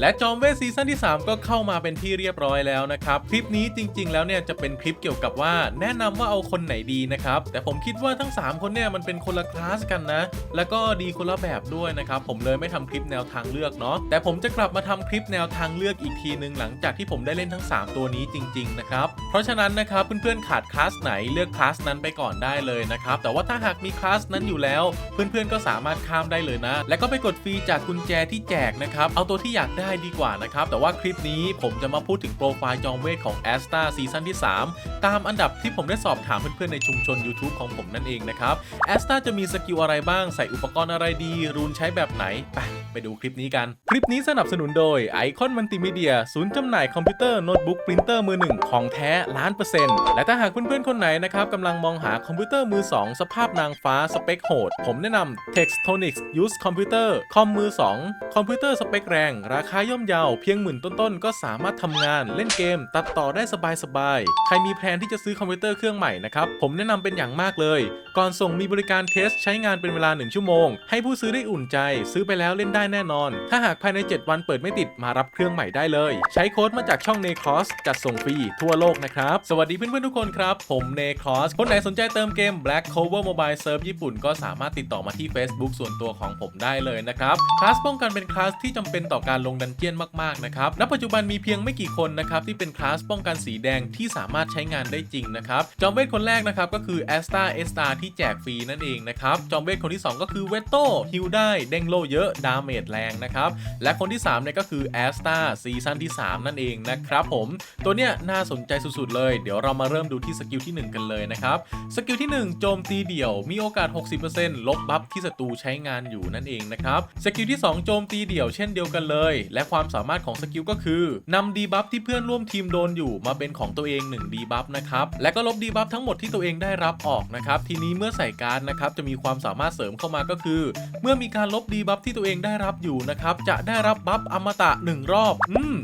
และจอมเวทซีซั่นที่ 3 ก็เข้ามาเป็นที่เรียบร้อยแล้วนะครับ คลิปนี้จริง ๆ แล้วเนี่ยจะเป็นคลิปเกี่ยวกับว่าแนะนำว่าเอาคนไหนดีนะครับ แต่ผมคิดว่าทั้ง 3 คนเนี่ยมันเป็นคนละคลาสกันนะ แล้วก็ดีคนละแบบด้วยนะครับ ผมเลยไม่ทำคลิปแนวทางเลือกเนาะแต่ผมจะกลับมาทำคลิปแนวทางเลือกอีกทีหนึ่งหลังจากที่ผมได้เล่นทั้ง 3 ตัวนี้จริง ๆ นะครับ เพราะฉะนั้นนะครับเพื่อนๆขาดคลาสไหนเลือกคลาสนั้นไปก่อนได้เลยนะครับแต่ว่าถ้าหากมีคลาสนั้นอยู่แล้ว เพื่อนๆก็สามารถข้ามได้เลยนะ และก็ไปกดฟรีจากกุญแจที่แจกนะครับเอาตัวที่อยากได้ดีกว่านะครับ แต่ว่าคลิปนี้ผมจะมาพูดถึงโปรไฟล์จอมเวทของ a s t a ซีซั่นที่ 3 ตามอันดับที่ผมได้สอบถามเพื่อนๆในชุมชน YouTube ของผมนั่นเองนะครับ a s t a จะมีสกิลอะไรบ้างใส่อุปกรณ์อะไรดี รูนใช้แบบไหน ไปไปดูคลิปนี้กัน คลิปนี้สนับสนุนโดยไอคอนมัลติมีเดียศูนย์จำหน่ายคอมพิวเตอร์โน้ตบุ๊กปรินเตอร์มือหนึ่งของแท้ล้านเปอร์เซ็นต์และถ้าหากเพื่อนๆคนไหนนะครับกำลังมองหาคอมพิวเตอร์มือ 2 สภาพนางฟ้าสเปคโหดผมแนะนำ Textonics Use Computer คอมมือ 2 คอมพิวเตอร์สเปคแรงราราคาย่อมเยาเพียงหมื่นต้นๆ ก็สามารถทำงานเล่นเกม ตัดต่อได้สบายๆ ใครมีแพลนที่จะซื้อคอมพิวเตอร์เครื่องใหม่นะครับ ผมแนะนำเป็นอย่างมากเลย ก่อนส่งมีบริการเทสใช้งานเป็นเวลา 1 ชั่วโมง ให้ผู้ซื้อได้อุ่นใจ ซื้อไปแล้วเล่นได้แน่นอน ถ้าหากภายใน 7 วันเปิดไม่ติดมารับเครื่องใหม่ได้เลย ใช้โค้ดมาจากช่อง n นค o s จัดส่งฟรีทั่วโลกนะครับ สวัสดีเพื่อนๆทุกคนครับ ผม n นค o s คนไหนสนใจเติมเกม Black Cover Mobile Serve ญี่ปุ่นก็สามารถติดต่อมาที่ Facebook ส่วนตัวของผมได้เลยนะครับคลาสป้องกันเป็นคลาสที่จำเป็นต่อการลงดันเจียนมากๆนะครับณปัจจุบันมีเพียงไม่กี่คนนะครับที่เป็นคลาสป้องกันสีแดงที่สามารถใช้งานได้จริงนะครับจอมเวทคนแรกนะครับก็คือ a s t a e s t a ที่แจกฟรีนั่นเองนะครับจอมเวทคนที่ 2 ก็คือเวตโตฮิลได้เด้งโลเยอะดาเมจแรงนะครับและคนที่3เนี่ยก็คือ a s t a ซีซั่นที่ 3 นั่นเองนะครับผมตัวเนี้ยน่าสนใจสุดๆเลย เดี๋ยวเรามาเริ่มดูที่สกิลที่ 1 กันเลยนะครับสกิลที่ 1 โจมตีเดี่ยวมีโอกาส 60%ลบบัฟที่ศัตรูใช้งานอยู่นั่นเองนะครับสกิลที่ 2 โจมตีเดี่ยวเช่นเดียวกันเลยและความสามารถของสกิลก็คือนำดีบัฟที่เพื่อนร่วมทีมโดนอยู่มาเป็นของตัวเอง1ดีบัฟนะครับและก็ลบดีบัฟทั้งหมดที่ตัวเองได้รับออกนะครับทีนี้เมื่อใส่การดนะครับจะมีความสามารถเสริมเข้ามาก็คือ เมื่อมีการลบดีบัฟที่ตัวเองได้รับอยู่นะครับจะได้รับบัฟอมตะ1รอบ อืม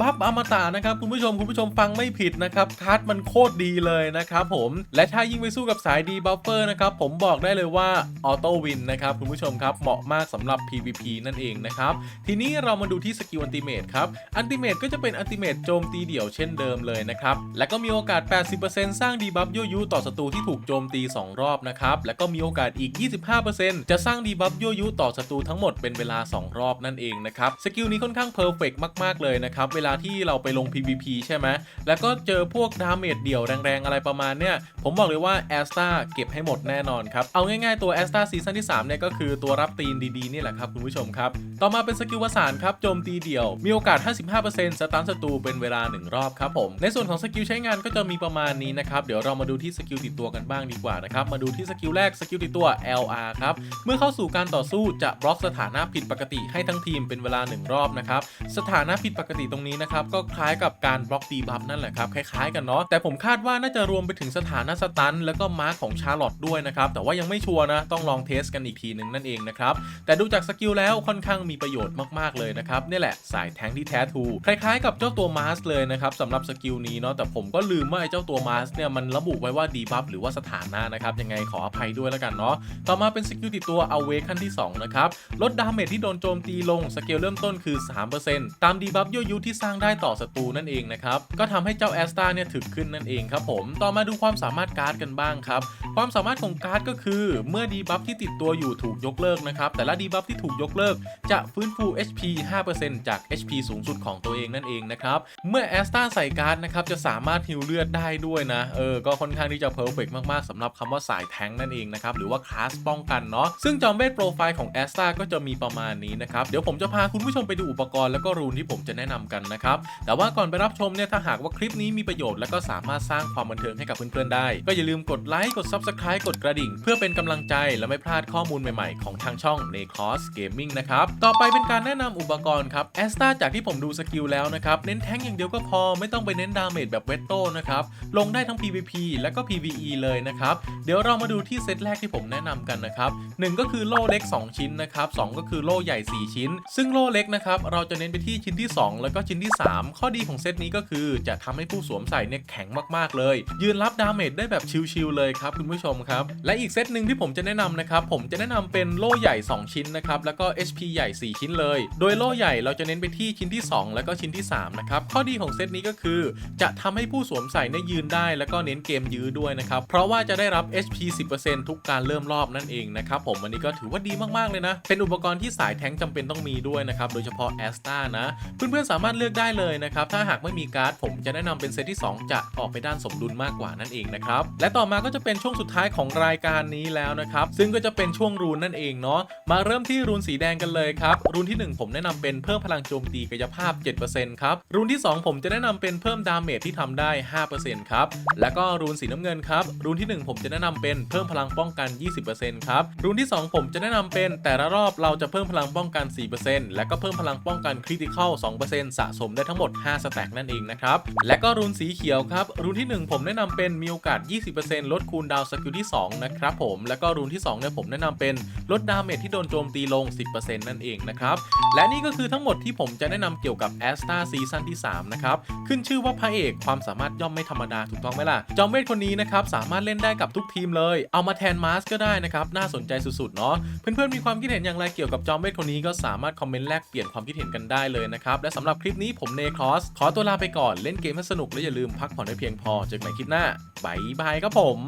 บัฟอมตะนะครับคุณผู้ชมคุณผู้ชมฟังไม่ผิดนะครับคัดมันโคตรดีเลยนะครับผมและถ้ายิ่งไปสู้กับสายดีบัฟเฟอร์นะครับผมบอกได้เลยว่าออโต้วินนะครับคุณผู้ชมครับเหมาะมากสำหรับ PVP นั่นเองนะครับทีนี้เรามาดูที่สกิลอันติเมตครับอันติเมตก็จะเป็นอันติเมตโจมตีเดี่ยวเช่นเดิมเลยนะครับและก็มีโอกาส 80%สร้างดีบัฟยั่วยุต่อศัตรูที่ถูกโจมตี 2 รอบนะครับและก็มีโอกาสอีก 25%จะสร้างดีบัฟยั่วยุต่อศัตรูทั้งหมดเป็นเวลา 2 รอบนั่นเองนะครับสกิลนี้ค่อนข้างเพอร์เฟกมากๆเลยนะครับเวลาที่เราไปลง PVP ใช่ไหมแล้วก็เจอพวกดาเมจเดี่ยวแรงๆ อะไรประมาณเนี้ยผมบอกเลยว่าแอสตาเก็บให้หมดแน่นอนครับ เอาง่ายๆตัวแอสตาซีซั่นที่3เนี่ยก็คือตัวรับตีนดีๆ นี่แหละครับคุณผู้ชมครับ ต่อมาเป็นสกิลวสานครับโจมตีเดี่ยว มีโอกาส 55%สตันศัตรูเป็นเวลา 1 รอบครับผม ในส่วนของสกิลใช้งานก็จะมีประมาณนี้นะครับ เดี๋ยวเรามาดูที่สกิลติดตัวกันบ้างดีกว่านะครับ มาดูที่สกิลแรกสกิลติดตัว LR ครับ เมื่อเข้าสู่การต่อสู้จะบล็อกสถานะผิดปกติให้ทั้งทีมเป็นเวลา 1 รอบนะครับ สถานะผิดปกติตรงนี้นะครับก็คล้ายกับการบล็อกดีบัฟนั่นแหละครับคล้ายๆกันเนาะแต่ผมคาดว่าน่าจะรวมไปถึงสถานะสตันแล้วก็มาร์คของชาร์ลอตด้วยนะครับแต่ว่ายังไม่ชัวร์นะต้องลองเทสกันอีกทีหนึ่งนั่นเองนะครับแต่ดูจากสกิลแล้วค่อนข้างมีประโยชน์มากๆเลยนะครับนี่แหละสายแทงที่แท้ทูคล้ายๆ กับเจ้าตัวมาสเลยนะครับสำหรับสกิลนี้เนาะแต่ผมก็ลืมว่าไอ้เจ้าตัวมาสเนี่ยมันระบุไว้ว่าดีบัฟหรือว่าสถานะนะครับยังไงขออภัยด้วยแล้วกันเนาะต่อมาเป็นสกิลติดตัวเอาเวขั้นที่สองนะครับลดดาเมจที่โดนโจมตีลงสเกลเริ่มต้นคือ 3%ตามดีบัฟยั่วยุที่สร้างได้ต่อศัตรูนั่นเองนะครับ ก็ทำให้เจ้าแอสตาเนี่ยถึกขึ้นนั่นเองครับผม ต่อมาดูความสามารถการ์ดกันบ้างครับ ความสามารถของการ์ดก็คือ เมื่อดีบัฟที่ติดตัวอยู่ถูกยกเลิกนะครับ แต่ละดีบัฟที่ถูกยกเลิก จะฟื้นฟู HP 5%จาก HP สูงสุดของตัวเองนั่นเองนะครับ เมื่อแอสตาใส่การ์ดนะครับจะสามารถฮิวเลือดได้ด้วยนะ เออ ก็ค่อนข้างที่จะเพอร์เฟกมากๆสำหรับคำว่าสายแทงนั่นเองนะครับ หรือว่าคลาสป้องกันเนาะ ซึ่งจอมเวทโปรไฟล์ของแอสตาก็จะมีประมาณนี้นะครับ เดี๋ยวผมจะพาคุณผู้ชมไปดูอุปกรณ์แล้วก็รูนที่ผมจะแนะนำกันนะครับ แต่ว่าก่อนไปรับชมเนี่ยถ้าหากว่าคลิปนี้มีประโยชน์และก็สามารถสร้างความบันเทิงให้กับเพื่อนๆได้ ก็อย่าลืมกดไลค์กด Subscribe กดกระดิ่ง เพื่อเป็นกำลังใจและไม่พลาดข้อมูลใหม่ๆ ของทางช่อง n c o s Gaming นะครับ ต่อไปเป็นการแนะนำอุปกรณ์ครับแอสตาจากที่ผมดูสกิลแล้วนะครับเน้นแทงอย่างเดียวก็พอไม่ต้องไปเน้นดาเมจแบบเวตโต้นะครับลงได้ทั้ง PVP และก็ PVE เลยนะครับเดี๋ยวเรามาดูที่เซตแรกที่ผมแนะนำกันนะครับหนึ่งก็คือโล่เล็ก 2 ชิ้นนะครับสองก็คือโล่ใหญ่ 4 ชิ้น ซึ่งโล่เล็กนะครับเราจะเน้นไปที่ชิ้นที่ 2 แล้วก็ชิ้นนที่ 3 ข้อดีของเซตนี้ก็คือจะทำให้ผู้สวมใส่เนี่ยแข็งมากๆเลย ยืนรับดาเมจได้แบบชิลๆเลยครับคุณผู้ชมครับ และอีกเซตหนึ่งที่ผมจะแนะนำนะครับผมจะแนะนำเป็นโล่ใหญ่ 2 ชิ้นนะครับแล้วก็ HP ใหญ่ 4 ชิ้นเลย โดยโล่ใหญ่เราจะเน้นไปที่ชิ้นที่ 2 แล้วก็ชิ้นที่3นะครับข้อดีของเซตนี้ก็คือ จะทำให้ผู้สวมใส่เนี่ยยืนได้ แล้วก็เน้นเกมยื้อด้วยนะครับเพราะว่าจะได้รับ HP 10%ทุกการเริ่มรอบนั่นเองนะครับผมอันนี้ก็ถือว่าดีมากๆเลยนะ เป็นอุปกรณ์ที่สายแท้งจำเป็นต้องมีด้วยนะครับโดยเฉพาะแอสตานะเพื่อนๆสามารถเลือกได้เลยนะครับ ถ้าหากไม่มีการ์ดผมจะแนะนำเป็นเซตที่ 2 จะออกไปด้านสมดุลมากกว่านั่นเองนะครับ และต่อมาก็จะเป็นช่วงสุดท้ายของรายการนี้แล้วนะครับ ซึ่งก็จะเป็นช่วงรูนนั่นเองเนาะ มาเริ่มที่รูนสีแดงกันเลยครับ รูนที่ 1 ผมแนะนำเป็นเพิ่มพลังโจมตีกายภาพ 7%ครับ รูนที่ 2 ผมจะแนะนำเป็นเพิ่มดาเมจที่ทำได้ 5%ครับ แล้วก็รูนสีน้ำเงินครับ รูนที่ 1 ผมจะแนะนำเป็นเพิ่มพลังป้องกัน 20%ครับ รูนที่ 2 ผมจะแนะนำเป็นแต่ละรอบเราจะเพิ่มพลังป้องกัน 4%และก็เพิ่มพลังป้องกันคริติคอล2%สะสมได้ทั้งหมด 5 สแต็กนั่นเองนะครับ และก็รูนสีเขียวครับรูนที่ 1 ผมแนะนำเป็นมีโอกาส 20%ลดคูลดาวสกิลที่ 2 นะครับผม แล้วก็รูนที่2เนี่ยผมแนะนำเป็นลดดาเมจที่โดนโจมตีลง 10%นั่นเองนะครับ และนี่ก็คือทั้งหมดที่ผมจะแนะนำเกี่ยวกับแอสตาซีซั่นที่3นะครับ ขึ้นชื่อว่าพระเอกความสามารถย่อมไม่ธรรมดาถูกต้องไหมล่ะ จอมเวทคนนี้นะครับสามารถเล่นได้กับทุกทีมเลย เอามาแทนมาสก็ได้นะครับ น่าสนใจสุดๆเนาะ เพื่อนๆมีความคิดเห็นอย่างไรเกี่ยวกับจอมเวทคนนี้ก็สามารถคอมเมนต์แลกเปลี่ยนความคิดเห็นกันได้เลยนะครับ และสำหรับคลิปนี้ผมเนครอส ขอตัวลาไปก่อนเล่นเกมให้สนุกและอย่าลืมพักผ่อนให้เพียงพอเจอกันใหม่คลิปหน้าบายบายครับผม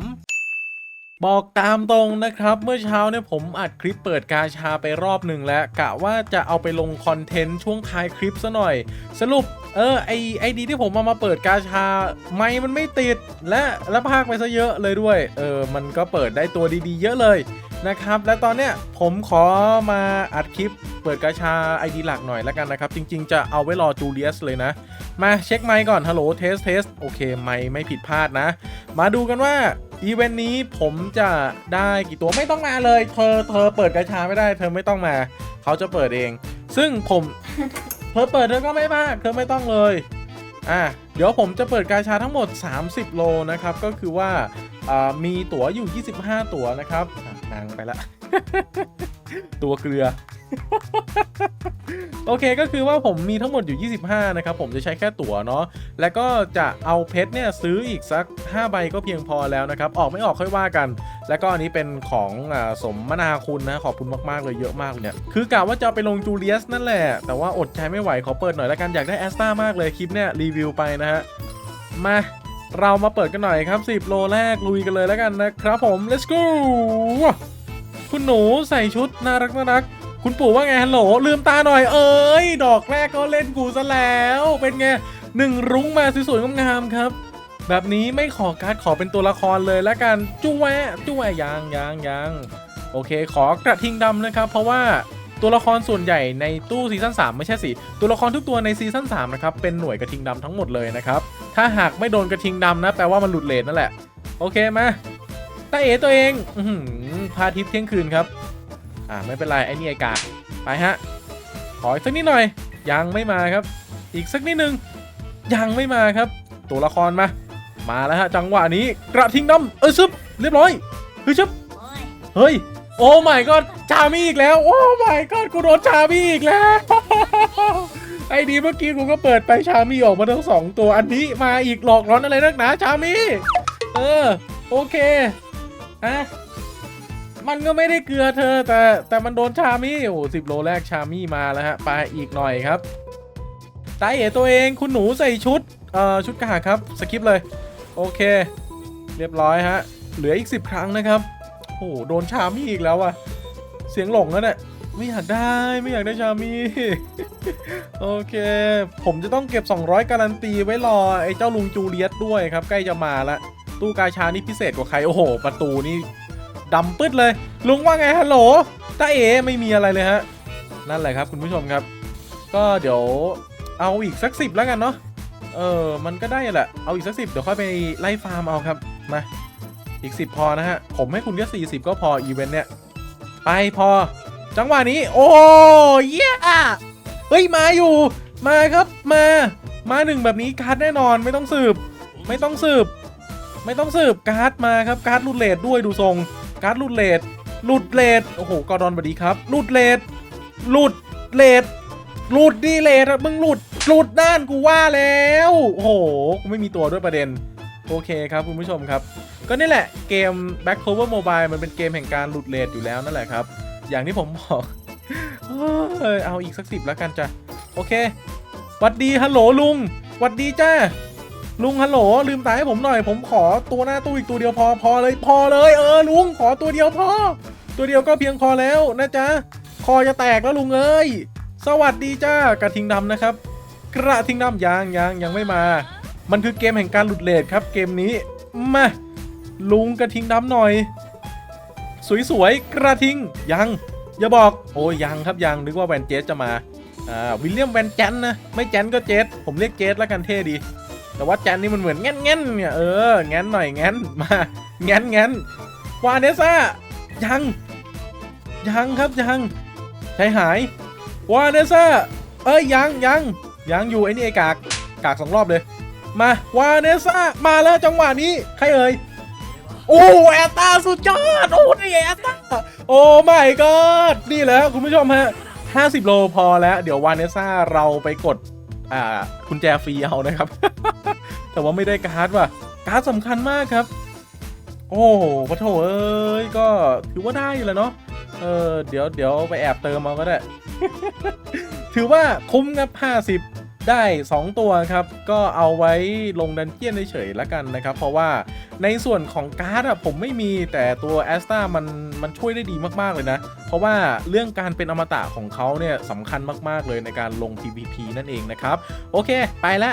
บอกตามตรงนะครับ เมื่อเช้าเนี่ยผมอัดคลิปเปิดกาชาไปรอบหนึ่งแล้วกะว่าจะเอาไปลงคอนเทนต์ช่วงท้ายคลิปซะหน่อย สรุปเออไอไอดีที่ผมเอามาเปิดกาชา ไม่มันไม่ติดและและพากไปซะเยอะเลยด้วย เออมันก็เปิดได้ตัวดีๆ เยอะเลย นะครับ และตอนเนี้ยผมขอมาอัดคลิปเปิดกาชา ID หลักหน่อยแล้วกันนะครับ จริง ๆ จะเอาไว้รอจูเลียสเลยนะ มาเช็คไมค์ก่อน ฮัลโหลเทสเทสโอเคไมค์ไม่ผิดพลาดนะ มาดูกันว่าอีเวนต์นี้ผมจะได้กี่ตัวไม่ต้องมาเลย เธอเธอเปิดกระชาไม่ได้ เธอไม่ต้องมา เขาจะเปิดเอง ซึ่งผมเธอเปิดเธอก็ไม่มาเธอไม่ต้องเลยอะเดี๋ยวผมจะเปิดกาชาทั้งหมด 30 โลนะครับ ก็คือว่ามีตั๋วอยู่ 25 ตั๋วนะครับ นางไปละ ตัวเกลือ โอเคก็คือว่าผมมีทั้งหมดอยู่ 25 นะครับ ผมจะใช้แค่ตั๋วเนาะแล้วก็จะเอาเพชรเนี่ยซื้ออีกสัก 5 ใบก็เพียงพอแล้วนะครับ ออกไม่ออกค่อยว่ากัน แล้วก็อันนี้เป็นของอสมมนาคุณนะ ขอบคุณมากๆเลยเยอะมากเลยเนี่ย คือกะว่าจะไปลงจูเลียสนั่นแหละ แต่ว่าอดใจไม่ไหวขอเปิดหน่อยแล้วกันอยากได้แอสตามากเลยคลิปเนี่ยรีวิวไปนะฮะมา เรามาเปิดกันหน่อยครับ 10 โลแรกลุยกันเลยแล้วกันนะครับผม let's go คุณหนูใส่ชุดน่ารักน่ารัก คุณปู่ว่าไงฮัลโหลลืมตาหน่อยเอ้ย ดอกแรกก็เล่นกูซะแล้ว เป็นไงหนึ่งรุ้งมาสวยๆงามๆครับ แบบนี้ไม่ขอการ์ดขอเป็นตัวละครเลยแล้วกันจุ้แวจุ้แวยังยังยังโอเค ขอกระทิงดำนะครับ เพราะว่าตัวละครส่วนใหญ่ในตู้ซีซั่น3ไม่ใช่สิ ตัวละครทุกตัวในซีซั่น3นะครับ เป็นหน่วยกระทิงดำทั้งหมดเลยนะครับ ถ้าหากไม่โดนกระทิงดำนะ แปลว่ามันหลุดเลนนั่นแหละ โอเคมาตาเอ๋ตัวเองอพาทิตย์เที่ยงคืนครับ อ่าไม่เป็นไรไอ้นี่ไอกาไปฮะ ขออีกสักนิดหน่อย ยังไม่มาครับ อีกสักนิดนึง ยังไม่มาครับ ตัวละครมา มาแล้วฮะจังหวะนี้กระทิงดำเออซึบเรียบร้อยเฮ้ยชึบโอ้ยเฮ้ยโอ้ my god ชามีอีกแล้ว โอ้ my god กูโดนชามีอีกแล้ว ไอ้ดีเมื่อกี้กูก็เปิดไปชามี่ออกมาทั้งสองตัวอันนี้มาอีกหลอกร้อนอะไรนักหนาชามี่เออ โอเคอะมันก็ไม่ได้เกลือเธอ แต่แต่มันโดนชามี่โอ้สิบโลแรกชามี่มาแล้วฮะไปอีกหน่อยครับตายเอ๋ตัวเองคุณหนูใส่ชุดเอ่อชุดกระหาครับสกิปเลย โอเค เรียบร้อยฮะ เหลืออีก 10 ครั้งนะครับโอ้โหโดนชามี่อีกแล้วอะเสียงหลงแล้วเนี่ย ไม่อยากได้ไม่อยากได้ชามี่โอเค ผมจะต้องเก็บ 200 การันตีไว้รอ ไอ้เจ้าลุงจูเลียสด้วยครับ ใกล้จะมาละ ตู้กาชานี่พิเศษกว่าใคร โอ้โห ประตูนี่ดำปึ๊ดเลย ลุงว่าไงฮัลโหลตาเอไม่มีอะไรเลยฮะ นั่นแหละครับคุณผู้ชมครับ ก็เดี๋ยวเอาอีกสักสิบแล้วกันเนาะเออ มันก็ได้แหละ เอาอีกสักสิบเดี๋ยวค่อยไปไล่ฟาร์มเอาครับ มา อีกสิบพอนะฮะ ผมให้คุณแค่สี่สิบก็พออีเวนต์เนี่ย ไปพอ จังหวะนี้ โอ้เยี่ยเฮ้ยมาอยู่ มาครับมา มาหนึ่งแบบนี้การ์ดแน่นอนไม่ต้องสืบ ไม่ต้องสืบ ไม่ต้องสืบการ์ดมาครับการ์ดรูดเลดด้วยดูทรงการ์ดรูดเลดรูดเลดโอ้โหกอร์ดอนสวัสดีครับรูดเลดรูดเลดรูดดีเลดมึงหลุดหลุดด้านกูว่าแล้ว โอ้โหกูไม่มีตัวด้วยประเด็น โอเคครับคุณผู้ชมครับ ก็นี่แหละเกม Back Cover Mobile มันเป็นเกมแห่งการหลุดเลทอยู่แล้วนั่นแหละครับ อย่างที่ผมบอกเอ้ยเอาอีกสักสิบแล้วกันจ้ะ โอเคหวัดดีฮัลโหลลุงหวัดดีจ้าลุงฮัลโหลลืมตาให้ผมหน่อย ผมขอตัวหน้าตู้อีกตัวเดียวพอพอเลยพอเลยเออลุงขอตัวเดียวพอ ตัวเดียวก็เพียงพอแล้วนะจ๊ะคอจะแตกแล้วลุงเอ้ยสวัสดีจ้ากระทิงดำนะครับ กระทิงดำยังยังยังไม่มา มันคือเกมแห่งการหลุดเลทครับเกมนี้มาลุงกระทิงดำหน่อย สวยๆ กระทิง ยัง อย่าบอก โอ้ยยังครับยังนึกว่าแวนเจสจะมา อ่าวิลเลียมแวนแจนนะ ไม่แจนก็เจสผมเรียกเจสแล้วกันเท่ดี แต่ว่าแจนนี่มันเหมือนแง่นแง่นเนี่ยเออแง่นหน่อยแง่นมาแง่นแง่นวาเนซ่ายัง ยังครับยังใจหายวาเนซ่าเอ้ยยังยังยังอยู่ไอ้นี่ไอ้กากกากสองรอบเลย มาวาเนซ่ามาแล้วจังหวะนี้ใครเอ่ย โอ้แอตตาสุดยอด โอ้นี่แอตตาโอ้ไม่ก็นี่แหละคุณผู้ชมฮะ 50 โลพอแล้ว เดี๋ยววานเนซ่าเราไปกด อ่ากุญแจฟรีเอานะครับ แต่ว่าไม่ได้การ์ดว่ะ การ์ดสำคัญมากครับ โอ้พระโถเอ้ย ก็ถือว่าได้อยู่แล้วเนาะ เออ เดี๋ยวเดี๋ยวไปแอบเติมเอาก็ได้ ถือว่าคุ้มครับ50 ได้ 2 ตัวครับ ก็เอาไว้ลงดันเจียนเฉยๆแล้วกันนะครับ เพราะว่าในส่วนของการ์ดอะผมไม่มีแต่ตัวแอสตามันมันช่วยได้ดีมากๆเลยนะ เพราะว่าเรื่องการเป็นอมตะของเขาเนี่ยสำคัญมากๆเลยในการลง PVP นั่นเองนะครับ โอเค ไปละ